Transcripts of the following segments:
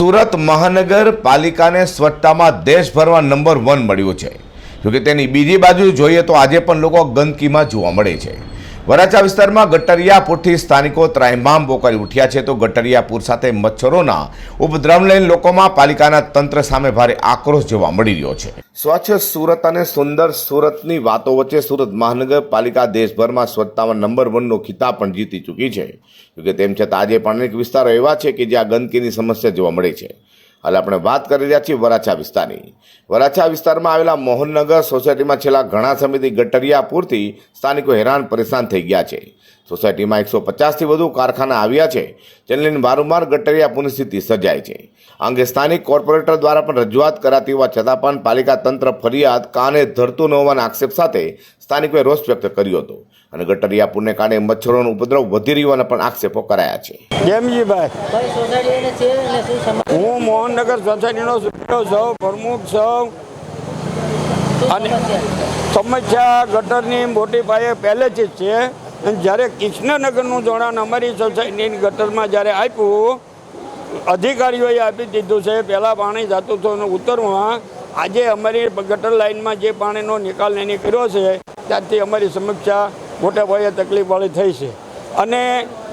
સુરત મહાનગરપાલિકાને સ્વચ્છતામાં દેશભરમાં number one મળ્યું છે. જોકે તેની બીજી બાજુ જોઈએ તો આજે પણ લોકો ગંદકીમાં જોવા મળે છે. વરાછા વિસ્તારમાં ગટરિયાપુરથી સ્થાનિકો ત્રાહિમામ બોકારી ઉઠ્યા છે. તો ગટરિયાપુર સાથે મચ્છરોના ઉપદ્રવ લઈને લોકોમાં પાલિકાના તંત્ર સામે ભારે આક્રોશ જોવા મળી રહ્યો છે. સ્વચ્છ સુરત અને સુંદર સુરતની વાતો વચ્ચે સુરત મહાનગરપાલિકા દેશભરમાં સ્વચ્છતામાં નંબર વનનો ખિતાબ પણ જીતી ચૂકી છે. જોકે તેમ છતાં આજે પણ અનેક વિસ્તારો એવા છે કે જ્યાં ગંદકીની સમસ્યા જોવા મળે છે. હાલ આપણે વાત કરી રહ્યા છીએ વરાછા વિસ્તારની. વરાછા વિસ્તારમાં આવેલા મોહનનગર સોસાયટીમાં છેલ્લા ઘણા સમયથી ગટરિયા પૂરથી સ્થાનિકો હેરાન પરેશાન થઈ ગયા છે. સોસાયટીમાં એકસો પચાસથી વધુ કારખાના આવ્યા છે જેને લઈને વારંવાર ગટરિયા પૂરની સ્થિતિ સર્જાય છે. આ અંગે સ્થાનિક કોર્પોરેટર દ્વારા પણ રજૂઆત કરાતી હોવા છતાં પણ પાલિકા તંત્ર ફરિયાદ કાને ધરતું ન હોવાના આક્ષેપ સાથે સ્થાનિકોએ રોષ વ્યક્ત કર્યો હતો અને ગટરિયાપુરને કારણે મચ્છરોનો ઉપદ્રવ વધી રહ્યો હોવાના પણ આક્ષેપો કરાયા છે. હું મોહનનગર સોસાયટીનો સભ્ય પ્રમુખ છું. અને- સમસ્યા? સમસ્યા ગટરની મોટી પાયે પહેલેથી જ છે. અને જ્યારે કૃષ્ણનગરનું જોડાણ અમારી સોસાયટીની ગટરમાં જ્યારે આપ્યું, અધિકારીઓએ આપી દીધું છે, પહેલાં પાણી જતું હતું ઉત્તરમાં આજે અમારી ગટર લાઇનમાં જે પાણીનો નિકાલ એને કર્યો છે, ત્યારથી અમારી સમસ્યા મોટા પાયે તકલીફવાળી થઈ છે. અને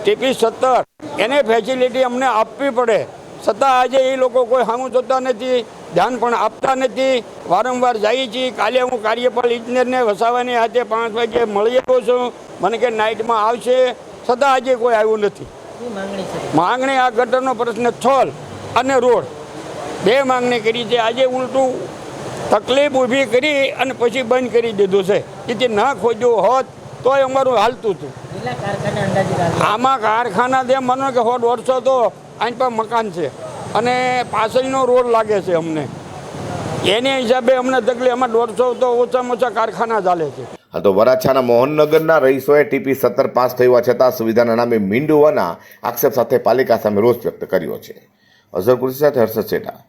ટીપી સત્તર, એને ફેસિલિટી અમને આપવી પડે. છતાં આજે એ લોકો કોઈ સામું જોતા નથી, ધ્યાન પણ આપતા નથી. વારંવાર જઈએ છીએ. કાલે હું કાર્યપાલ ઇજનેરને વસાવાની હાથે પાંચ વાગે મળી આવ્યો છું. મને કે નાઇટમાં આવશે. છતાં આજે કોઈ આવ્યું નથી. માંગણી આ ગટરનો પ્રશ્ન છોલ અને રોડ. બે માંગણી કરી છે. આજે ઉલટું તકલીફ ઊભી કરી અને પછી બંધ કરી દીધું છે. જેથી ન ખોજ્યું હોત તોય અમારું હાલતું હતું? આમાં કારખાના જે મને કે સો દોઢસો તો અહીં પર મકાન છે. અને પાછળનો રોડ લાગે છે અમને. એની હિસાબે અમને તકલીફ અમારે દોઢસો તો ઓછામાં ઓછા કારખાના ચાલે છે. હા, તો વરાછાના મોહનનગરના રહીશોએ ટીપી સત્તર પાસ થયું છતાં સુવિધાના નામે મીંડવાના આક્ષેપ સાથે પાલિકા સામે રોષ વ્યક્ત કર્યો છે. અઝર કુરશી સાથે હર્ષદ શેઠા.